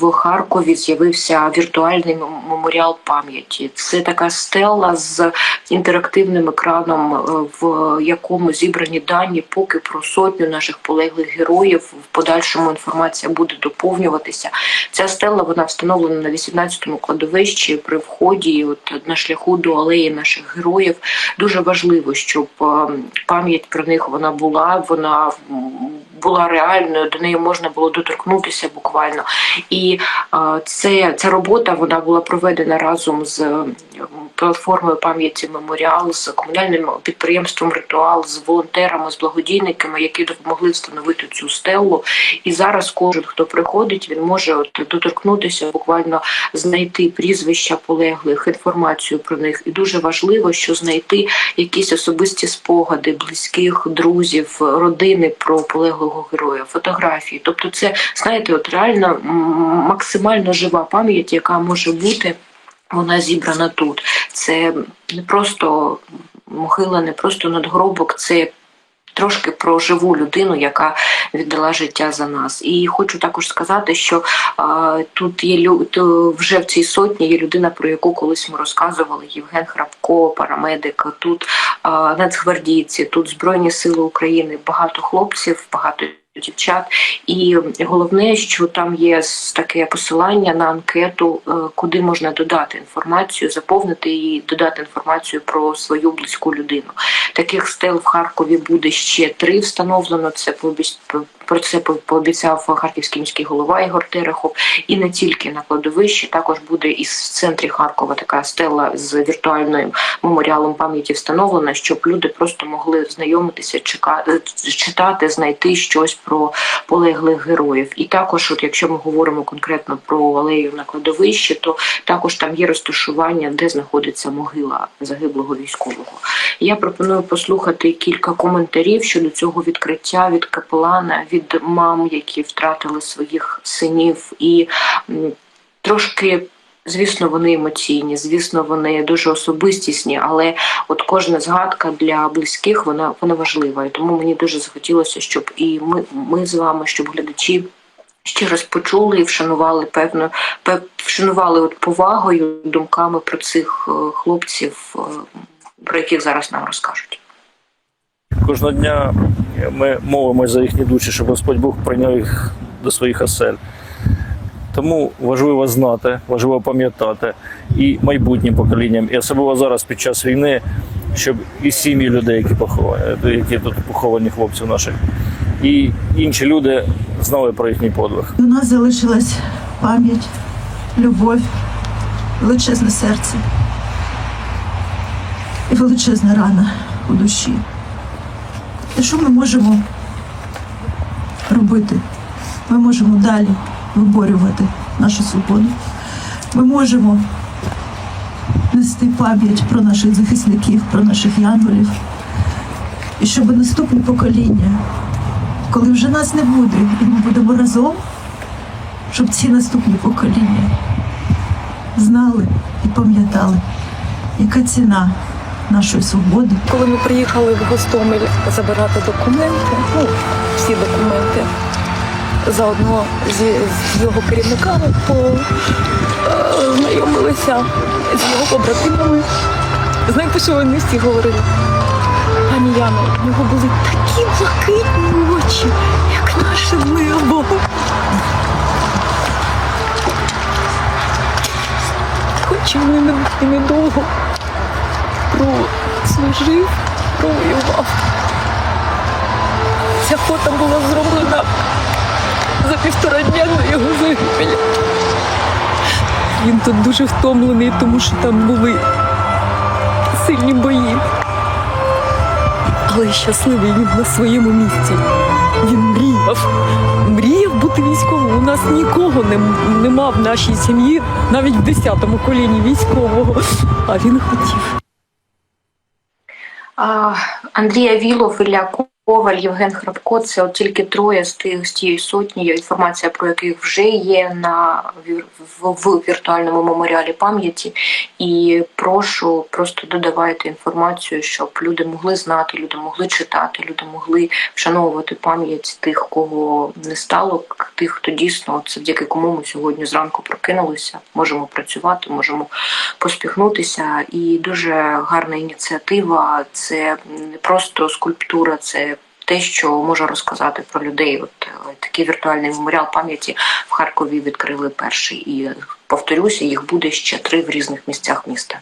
в Харкові з'явився віртуальний меморіал пам'яті. Це така стела з інтерактивним екраном, е, в якому зібрані дані поки про сотню наших полеглих героїв. В подальшому інформація буде доповнюватися. Ця стела вона встановлена на 18-му кладовищі при вході, от на шляху до алеї наших героїв. Дуже важливо, щоб е, пам'ять про них вона була, вона була реальною, до неї можна було доторкнутися буквально. І це, ця робота вона була проведена разом з платформою пам'яті меморіал, з комунальним підприємством Ритуал, з волонтерами, з благодійниками, які допомогли встановити цю стелу. І зараз кожен, хто приходить, він може от доторкнутися, буквально знайти прізвища полеглих, інформацію про них. І дуже важливо, що знайти якісь особисті спогади близьких, друзів, родини про полеглого героя, фотографії. Тобто, це знаєте, от реально м, максимально жива пам'ять, яка може бути. Вона зібрана тут. Це не просто могила, не просто надгробок, це трошки про живу людину, яка віддала життя за нас. І хочу також сказати, що а, тут є лю... то вже в цій сотні є людина, про яку колись ми розказували: Євген Храпко, парамедик. Тут а, нацгвардійці, тут Збройні Сили України, багато хлопців, багато. Дівчат, і головне, що там є таке посилання на анкету, е, куди можна додати інформацію, заповнити її, додати інформацію про свою близьку людину. Таких стел в Харкові буде ще три встановлено. Це про це по- пообіцяв харківський міський голова Ігор Терехов. І не тільки на кладовищі, також буде і в центрі Харкова така стела з віртуальним меморіалом пам'яті встановлена, щоб люди просто могли знайомитися, чека- читати, знайти щось про полеглих героїв. І також, от якщо ми говоримо конкретно про алею на кладовищі, то також там є розташування, де знаходиться могила загиблого військового. Я пропоную послухати кілька коментарів щодо цього відкриття від капелана, мам, які втратили своїх синів, і трошки. Звісно, вони емоційні, звісно, вони дуже особистісні, але от кожна згадка для близьких вона вона важлива. І тому мені дуже захотілося, щоб і ми, ми з вами, щоб глядачі ще раз почули і вшанували певно, пев, вшанували от повагою, думками про цих е, хлопців, е, про яких зараз нам розкажуть. Кожного дня ми молимося за їхні душі, щоб Господь Бог прийняв їх до своїх осель. Тому важливо знати, важливо пам'ятати і майбутнім поколінням, і особливо зараз під час війни, щоб і сім'ї людей, які поховані, які тут поховані хлопців наших, і інші люди знали про їхній подвиг. У нас залишилась пам'ять, любов, величезне серце і величезна рана у душі. І що ми можемо робити? Ми можемо далі виборювати нашу свободу. Ми можемо нести пам'ять про наших захисників, про наших янголів. І щоб наступні покоління, коли вже нас не буде, і ми будемо разом, щоб ці наступні покоління знали і пам'ятали, яка ціна нашої свободи. Коли ми приїхали в Гостомель забирати документи, ну всі документи, заодно зі, з його керівниками познайомилися з його побратимами. Знаєте, що вони всі говорили? Пані Яно, в нього були такі блакитні очі, як наше небо. Хоч і недовго прослужив, провоював. Ця фото була зроблена за півтора дня до його загибелі. Він тут дуже втомлений, тому що там були сильні бої. Але щасливий він на своєму місці. Він мріяв. Мріяв бути військовим. У нас нікого не, нема в нашій сім'ї, навіть в 10-му коліні військового. А він хотів. А, Вілов Ілля Коваль, Євген Храбко це от тільки троє з тих з тієї сотні, інформація про яких вже є на в, в віртуальному меморіалі пам'яті. І прошу просто додавайте інформацію, щоб люди могли знати, люди могли читати, люди могли вшановувати пам'ять тих, кого не стало, тих, хто дійсно завдяки кому ми сьогодні зранку прокинулися, можемо працювати, можемо поспіхнутися. І дуже гарна ініціатива. Це не просто скульптура, це те, що може розказати про людей. От е, такий віртуальний меморіал пам'яті в Харкові відкрили перший. І повторюся, їх буде ще три в різних місцях міста.